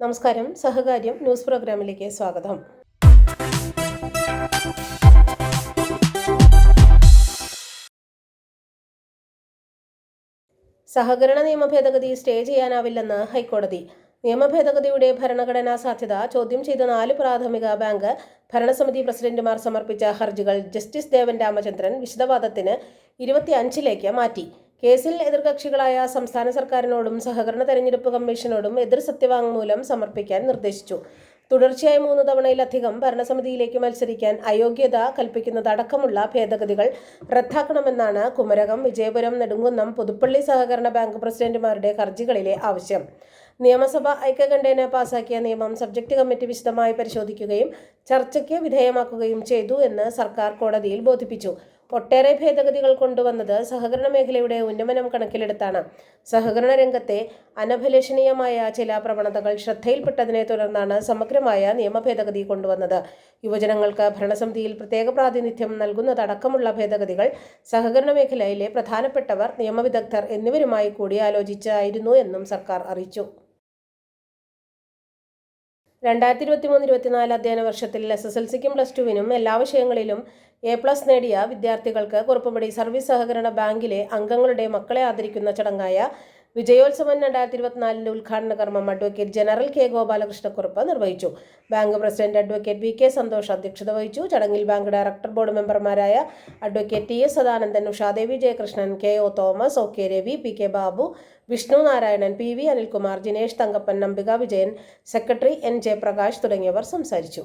നമസ്കാരം. സഹകാര്യം ന്യൂസ് പ്രോഗ്രാമിലേക്ക് സ്വാഗതം. സഹകരണ നിയമ ഭേദഗതി സ്റ്റേ ചെയ്യാനാവില്ലെന്ന് ഹൈക്കോടതി. നിയമ ഭേദഗതിയുടെ ഭരണഘടനാ സാധ്യത ചോദ്യം ചെയ്ത നാല് പ്രാഥമിക ബാങ്ക് ഭരണസമിതി പ്രസിഡന്റുമാർ സമർപ്പിച്ച ഹർജികൾ ജസ്റ്റിസ് ദേവൻ രാമചന്ദ്രൻ വിശദവാദത്തിന് ഇരുപത്തിയഞ്ചിലേക്ക് മാറ്റി. കേസിൽ എതിർകക്ഷികളായ സംസ്ഥാന സർക്കാരിനോടും സഹകരണ തെരഞ്ഞെടുപ്പ് കമ്മീഷനോടും എതിർ സത്യവാങ്മൂലം സമർപ്പിക്കാൻ നിർദ്ദേശിച്ചു. തുടർച്ചയായി മൂന്ന് തവണയിലധികം ഭരണസമിതിയിലേക്ക് മത്സരിക്കാൻ അയോഗ്യത കൽപ്പിക്കുന്നതടക്കമുള്ള ഭേദഗതികൾ റദ്ദാക്കണമെന്നാണ് കുമരകം വിജയപുരം നെടുങ്കുന്നം പുതുപ്പള്ളി സഹകരണ ബാങ്ക് പ്രസിഡന്റുമാരുടെ ഹർജികളിലെ ആവശ്യം. നിയമസഭ ഐക്യകണ്ഠേന പാസാക്കിയ നിയമം സബ്ജക്ട് കമ്മിറ്റി വിശദമായി പരിശോധിക്കുകയും ചർച്ചയ്ക്ക് വിധേയമാക്കുകയും ചെയ്തു എന്ന് സർക്കാർ കോടതിയിൽ ബോധിപ്പിച്ചു. ഒട്ടേറെ ഭേദഗതികൾ കൊണ്ടുവന്നത് സഹകരണ മേഖലയുടെ ഉന്നമനം കണക്കിലെടുത്താണ്. സഹകരണ രംഗത്തെ അനഭിലഷണീയമായ ചില പ്രവണതകൾ ശ്രദ്ധയിൽപ്പെട്ടതിനെ തുടർന്നാണ് സമഗ്രമായ നിയമ ഭേദഗതി കൊണ്ടുവന്നത്. യുവജനങ്ങൾക്ക് ഭരണസമിതിയിൽ പ്രത്യേക പ്രാതിനിധ്യം നൽകുന്നതടക്കമുള്ള ഭേദഗതികൾ സഹകരണ മേഖലയിലെ പ്രധാനപ്പെട്ടവർ നിയമവിദഗ്ധർ എന്നിവരുമായി കൂടിയാലോചിച്ചായിരുന്നു എന്നും സർക്കാർ അറിയിച്ചു. രണ്ടായിരത്തി ഇരുപത്തി മൂന്ന് ഇരുപത്തിനാല് അധ്യയന വർഷത്തിൽ എസ് എസ് എൽ സിക്കും പ്ലസ് ടുവിനും എല്ലാ വിഷയങ്ങളിലും എ പ്ലസ് നേടിയ വിദ്യാർത്ഥികൾക്ക് കുറുപ്പുംപടി സർവീസ് സഹകരണ ബാങ്കിലെ അംഗങ്ങളുടെ മക്കളെ ആദരിക്കുന്ന ചടങ്ങായ വിജയോത്സവം രണ്ടായിരത്തി ഇരുപത്തിനാലിന്റെ ഉദ്ഘാടന കർമ്മം അഡ്വക്കേറ്റ് ജനറൽ കെ ഗോപാലകൃഷ്ണക്കുറുപ്പ് നിർവഹിച്ചു. Bank president advocate V K Santhosh അധ്യക്ഷത വഹിച്ചു. ചടങ്ങിൽ ബാങ്ക് ഡയറക്ടർ ബോർഡ് മെമ്പർമാരായ advocate T S Sadanandan Ushadevi Jayakrishnan K O Thomas O K Ravi P K Babu Vishnu Narayanan P V Anilkumar Jinesh Thankappan നമ്പിക Vijayan secretary N Jayaprakash തുടങ്ങിയവർ സംസാരിച്ചു.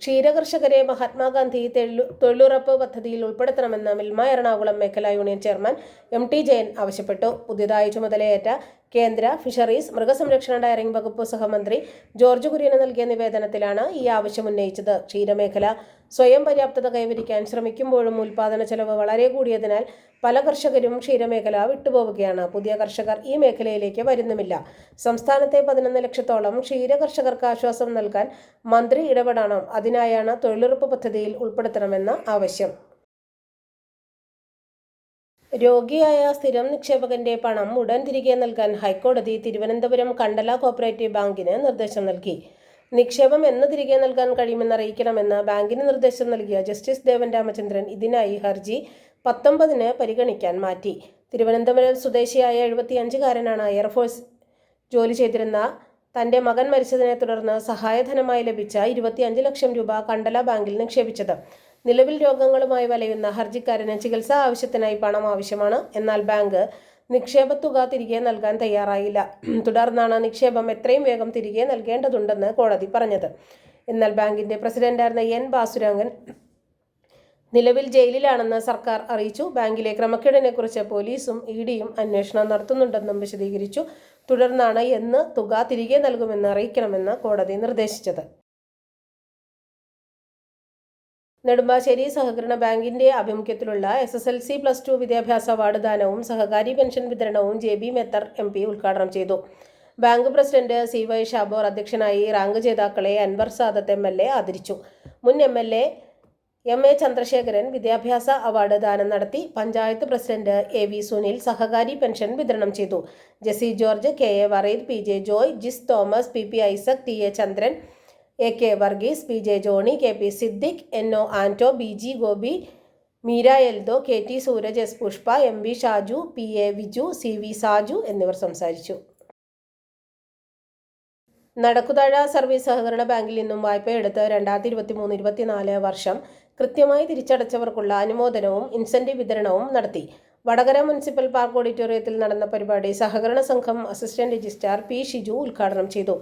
ക്ഷീരകർഷകരെ മഹാത്മാഗാന്ധി തൊഴിലു- തൊഴിലുറപ്പ് പദ്ധതിയിൽ ഉൾപ്പെടുത്തണമെന്ന് മിൽമ എറണാകുളം മേഖലാ union chairman M T Jayan ആവശ്യപ്പെട്ടു. പുതിയതായി ചുമതലയേറ്റ കേന്ദ്ര ഫിഷറീസ് മൃഗസംരക്ഷണ ഡയറിംഗ് വകുപ്പ് സഹമന്ത്രി ജോർജ് കുര്യന് നൽകിയ നിവേദനത്തിലാണ് ഈ ആവശ്യം ഉന്നയിച്ചത്. ക്ഷീരമേഖല സ്വയം പര്യാപ്തത കൈവരിക്കാൻ ശ്രമിക്കുമ്പോഴും ഉൽപാദന ചെലവ് വളരെ കൂടിയതിനാൽ പല കർഷകരും ക്ഷീരമേഖല വിട്ടുപോവുകയാണ്. പുതിയ കർഷകർ ഈ മേഖലയിലേക്ക് വരുന്നുമില്ല. സംസ്ഥാനത്തെ പതിനൊന്ന് ലക്ഷത്തോളം ക്ഷീര കർഷകർക്ക് ആശ്വാസം നൽകാൻ മന്ത്രി ഇടപെടണം. അതിനായാണ് തൊഴിലുറപ്പ് പദ്ധതിയിൽ ഉൾപ്പെടുത്തണമെന്ന ആവശ്യം. രോഗിയായ സ്ഥിരം നിക്ഷേപകന്റെ പണം ഉടൻ തിരികെ നൽകാൻ ഹൈക്കോടതി തിരുവനന്തപുരം കണ്ടല കോപ്പറേറ്റീവ് ബാങ്കിന് നിർദ്ദേശം നൽകി. നിക്ഷേപം എന്ന് തിരികെ നൽകാൻ കഴിയുമെന്ന് അറിയിക്കണമെന്ന് ബാങ്കിന് നിർദ്ദേശം നൽകിയ ജസ്റ്റിസ് ദേവൻ രാമചന്ദ്രൻ ഇതിനായി ഹർജി പത്തൊമ്പതിന് പരിഗണിക്കാൻ മാറ്റി. തിരുവനന്തപുരം സ്വദേശിയായ എഴുപത്തിയഞ്ചുകാരനാണ് എയർഫോഴ്സ് ജോലി ചെയ്തിരുന്ന തന്റെ മകൻ മരിച്ചതിനെ തുടർന്ന് സഹായധനമായി ലഭിച്ച ഇരുപത്തിയഞ്ച് ലക്ഷം രൂപ കണ്ടല ബാങ്കിൽ നിക്ഷേപിച്ചത്. നിലവിൽ രോഗങ്ങളുമായി വലയുന്ന ഹർജിക്കാരന് ചികിത്സാ ആവശ്യത്തിനായി പണം ആവശ്യമാണ്. എന്നാൽ ബാങ്ക് നിക്ഷേപ തുക തിരികെ നൽകാൻ തയ്യാറായില്ല. തുടർന്നാണ് നിക്ഷേപം എത്രയും വേഗം തിരികെ നൽകേണ്ടതുണ്ടെന്ന് കോടതി പറഞ്ഞത്. എന്നാൽ ബാങ്കിന്റെ പ്രസിഡന്റായിരുന്ന എൻ ബാസുരംഗൻ നിലവിൽ ജയിലിലാണെന്ന് സർക്കാർ അറിയിച്ചു. ബാങ്കിലെ ക്രമക്കേടിനെക്കുറിച്ച് പോലീസും ഇ ഡിയും അന്വേഷണം നടത്തുന്നുണ്ടെന്നും വിശദീകരിച്ചു. തുടർന്നാണ് എന്ന് തുക തിരികെ നൽകുമെന്ന് അറിയിക്കണമെന്ന് കോടതി നിർദ്ദേശിച്ചത്. നെടുമ്പാശ്ശേരി സഹകരണ ബാങ്കിന്റെ ആഭിമുഖ്യത്തിലുള്ള S S L C plus two വിദ്യാഭ്യാസ അവാർഡ് ദാനവും സഹകാരി പെൻഷൻ വിതരണവും J B Mather M P ഉദ്ഘാടനം ചെയ്തു. Bank president C Y Shabor അധ്യക്ഷനായി rank ജേതാക്കളെ Anwar Sadath M L A ആദരിച്ചു. മുൻ M L A M A Chandrasekharan വിദ്യാഭ്യാസ അവാർഡ് ദാനം നടത്തി panchayat president A V Sunil സഹകാരി pension വിതരണം ചെയ്തു. Jessy George K A Vareed P J Joy Jis Thomas P P Isaac T A Chandran A K Varghese P J Johny K P Siddique N O Anto B G Gopi Meera Eldho K T Sooraj S Pushpa M V Shaju P A Viju C V Saju എന്നിവർ സംസാരിച്ചു. നടക്കുതഴ service സഹകരണ ബാങ്കിൽ നിന്നും വായ്പയെടുത്ത് രണ്ടായിരത്തി ഇരുപത്തി മൂന്ന് ഇരുപത്തിനാല് വർഷം കൃത്യമായി തിരിച്ചടച്ചവർക്കുള്ള അനുമോദനവും ഇൻസെന്റീവ് വിതരണവും നടത്തി. വടകര മുനിസിപ്പൽ പാർക്ക് ഓഡിറ്റോറിയത്തിൽ നടന്ന പരിപാടി സഹകരണ സംഘം അസിസ്റ്റന്റ് രജിസ്ട്രാർ പി ഷിജു ഉദ്ഘാടനം ചെയ്തു.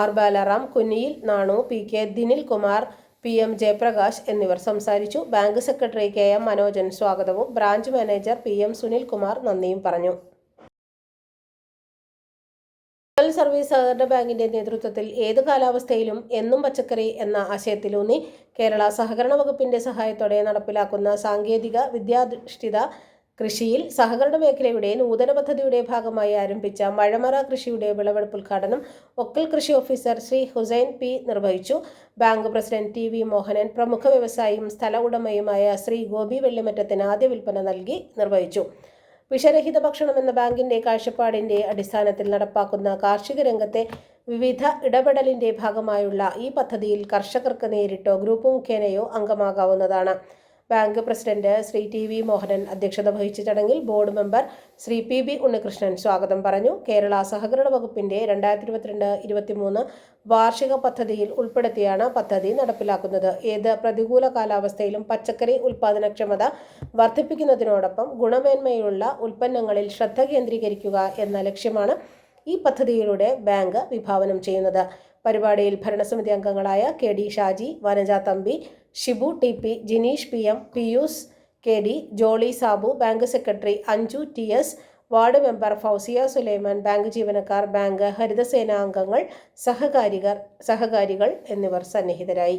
R Balaram Kunniyil Nanu P K Dinil Kumar P M Jayaprakash എന്നിവർ സംസാരിച്ചു. Bank secretary K M Manojan സ്വാഗതവും. Branch manager P M Sunil Kumar നന്ദിയും പറഞ്ഞു. സർവീസ് സഹകരണ ബാങ്കിന്റെ നേതൃത്വത്തിൽ ഏത് കാലാവസ്ഥയിലും എന്നും പച്ചക്കറി എന്ന ആശയത്തിലൂന്നി. കേരള സഹകരണ വകുപ്പിന്റെ സഹായത്തോടെ നടപ്പിലാക്കുന്ന സാങ്കേതിക വിദ്യാധിഷ്ഠിത കൃഷിയിൽ സഹകരണ മേഖലയുടെ നൂതന പദ്ധതിയുടെ ഭാഗമായി ആരംഭിച്ച മഴമറ കൃഷിയുടെ വിളവെടുപ്പ് ഉദ്ഘാടനം ഒക്കൽ കൃഷി ഓഫീസർ ശ്രീ ഹുസൈൻ പി നിർവഹിച്ചു. Bank president T V Mohanan പ്രമുഖ വ്യവസായിയും സ്ഥല ഉടമയുമായ ശ്രീ ഗോപി വെള്ളിമറ്റത്തിന് ആദ്യ വിൽപ്പന നൽകി നിർവഹിച്ചു. വിഷരഹിത ഭക്ഷണം എന്ന ബാങ്കിന്റെ കാഴ്ചപ്പാടിന്റെ അടിസ്ഥാനത്തിൽ നടപ്പാക്കുന്ന കാർഷിക രംഗത്തെ വിവിധ ഇടപെടലിന്റെ ഭാഗമായുള്ള ഈ പദ്ധതിയിൽ കർഷകർക്ക് നേരിട്ടോ ഗ്രൂപ്പ് മുഖേനയോ അംഗമാകാവുന്നതാണ്. Bank president Shri T V Mohanan അധ്യക്ഷത വഹിച്ച ചടങ്ങിൽ board member Shri P B Unnikrishnan സ്വാഗതം പറഞ്ഞു. കേരള സഹകരണ വകുപ്പിന്റെ രണ്ടായിരത്തി ഇരുപത്തിരണ്ട് ഇരുപത്തിമൂന്ന് വാർഷിക പദ്ധതിയിൽ ഉൾപ്പെടുത്തിയാണ് പദ്ധതി നടപ്പിലാക്കുന്നത്. ഏത് പ്രതികൂല കാലാവസ്ഥയിലും പച്ചക്കറി ഉൽപാദനക്ഷമത വർദ്ധിപ്പിക്കുന്നതിനോടൊപ്പം ഗുണമേന്മയുള്ള ഉൽപ്പന്നങ്ങളിൽ ശ്രദ്ധ കേന്ദ്രീകരിക്കുക എന്ന ലക്ഷ്യമാണ് ഈ പദ്ധതിയിലൂടെ ബാങ്ക് വിഭാവനം ചെയ്യുന്നത്. പരിപാടിയിൽ ഭരണസമിതി അംഗങ്ങളായ K D Shaji Vanaja Thampi Shibu T P Jineesh P M Pious K D Jolly Sabu bank secretary Anju T S ward member Fousiya Sulaiman bank ജീവനക്കാർ ബാങ്ക് ഹരിതസേനാംഗങ്ങൾ സഹകാരികർ സഹകാരികൾ എന്നിവർ സന്നിഹിതരായി.